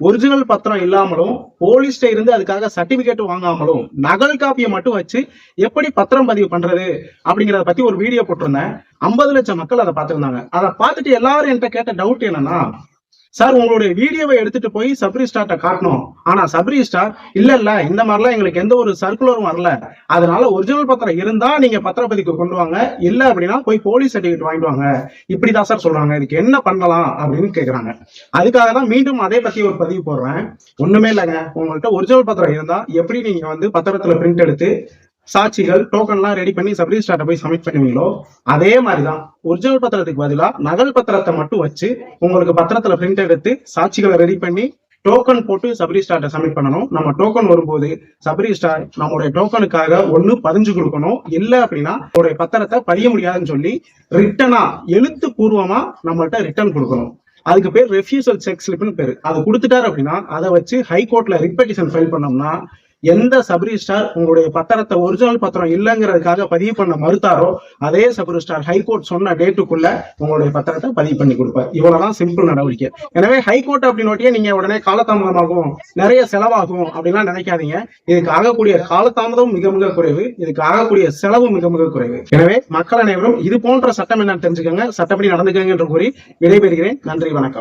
Original பத்திரம் இல்லாமலும் போலீஸ்ட இருந்து அதுக்காக சர்டிபிகேட் வாங்காமலும் நகல் காப்பியை மட்டும் வச்சு எப்படி பத்திரம் பதிவு பண்றது அப்படிங்கறத பத்தி ஒரு வீடியோ போட்டிருந்தேன். ஐம்பது லட்சம் மக்கள் அதை பார்த்திருந்தாங்க. அதை பார்த்துட்டு எல்லாரும் என்கிட்ட கேட்ட டவுட் என்னன்னா சார் உங்களுடைய வீடியோவை எடுத்துட்டு போய் சப்ரி ஸ்டார்ட்ட காட்டணும். ஆனா சப்ரி ஸ்டார் இல்ல இல்ல இந்த மாதிரிலாம் எங்களுக்கு எந்த ஒரு சர்க்குலரும் வரல. அதனால ஒரிஜினல் பத்திரம் இருந்தா நீங்க பத்திரப்பதிக்கு கொண்டு வாங்க. இல்ல அப்படின்னா போய் போலீஸ் சர்டிபிகேட் வாங்கிட்டு வாங்க. இப்படிதான் சார் சொல்றாங்க. இதுக்கு என்ன பண்ணலாம் அப்படின்னு கேக்குறாங்க. அதுக்காக தான் மீண்டும் அதே பத்தி ஒரு பதிவு போடுறேன். ஒண்ணுமே இல்லைங்க. உங்கள்கிட்ட ஒரிஜினல் பத்திரம் இருந்தா எப்படி நீங்க வந்து பத்திரத்துல பிரிண்ட் எடுத்து சாட்சிகள் டோக்கன்லாம் ரெடி பண்ணி சப்ரி ஸ்டார்ட்ட போய் சப்மிட் பண்ணுவீங்களோ அதே மாதிரிதான் ஒரிஜினல் பத்திரத்துக்கு பதிலா நகல் பத்திரத்தை மட்டும் வச்சு உங்களுக்கு பத்திரத்துல பிரிண்ட் எடுத்து சாட்சிகளை ரெடி பண்ணி டோக்கன் போட்டு சப்ரி ஸ்டார்ட்ட சப்மிட் பண்ணணும். நம்ம டோக்கன் வரும்போது சப்ரிஸ்டார் நம்மளுடைய டோக்கனுக்காக ஒண்ணு பதிஞ்சு கொடுக்கணும். இல்லை அப்படின்னா நம்மளுடைய பத்திரத்தை பதிய முடியாதுன்னு சொல்லி ரிட்டனா எழுத்து பூர்வமா நம்மள்ட்ட ரிட்டர்ன் கொடுக்கணும். அதுக்கு பேர் ரெஃப்யூசல் செக் ஸ்லிப்னு பேரு. அது கொடுத்துட்டாரு அப்படின்னா அதை வச்சு ஹை கோர்ட்ல ரிப்பெட்டிஷன் ஃபைல் பண்ணோம்னா எந்த சப்ரி ஸ்டார் உங்களுடைய பத்திரத்தை ஒரிஜினல் பத்திரம் இல்லைங்கிறதுக்காக பதிவு பண்ண மறுத்தாரோ அதே சப்ரி ஸ்டார் ஹைகோர்ட் சொன்ன டேட்டுக்குள்ள உங்களுடைய பத்திரத்தை பதிவு பண்ணி கொடுப்பார். இவ்வளவுதான் சிம்பிள் நடவடிக்கை. எனவே ஹைகோர்ட் அப்படின்னு நீங்க உடனே காலதாமதமாகும் நிறைய செலவாகும் அப்படின்லாம் நினைக்காதீங்க. இதுக்கு ஆகக்கூடிய காலதாமதம் மிக மிக குறைவு இதுக்கு ஆகக்கூடிய செலவு மிக மிக குறைவு. எனவே மக்கள் அனைவரும் இது போன்ற சட்டம் என்னன்னு தெரிஞ்சுக்கோங்க. சட்டப்படி நடந்துக்கங்க என்று கூறி விடைபெறுகிறேன். நன்றி வணக்கம்.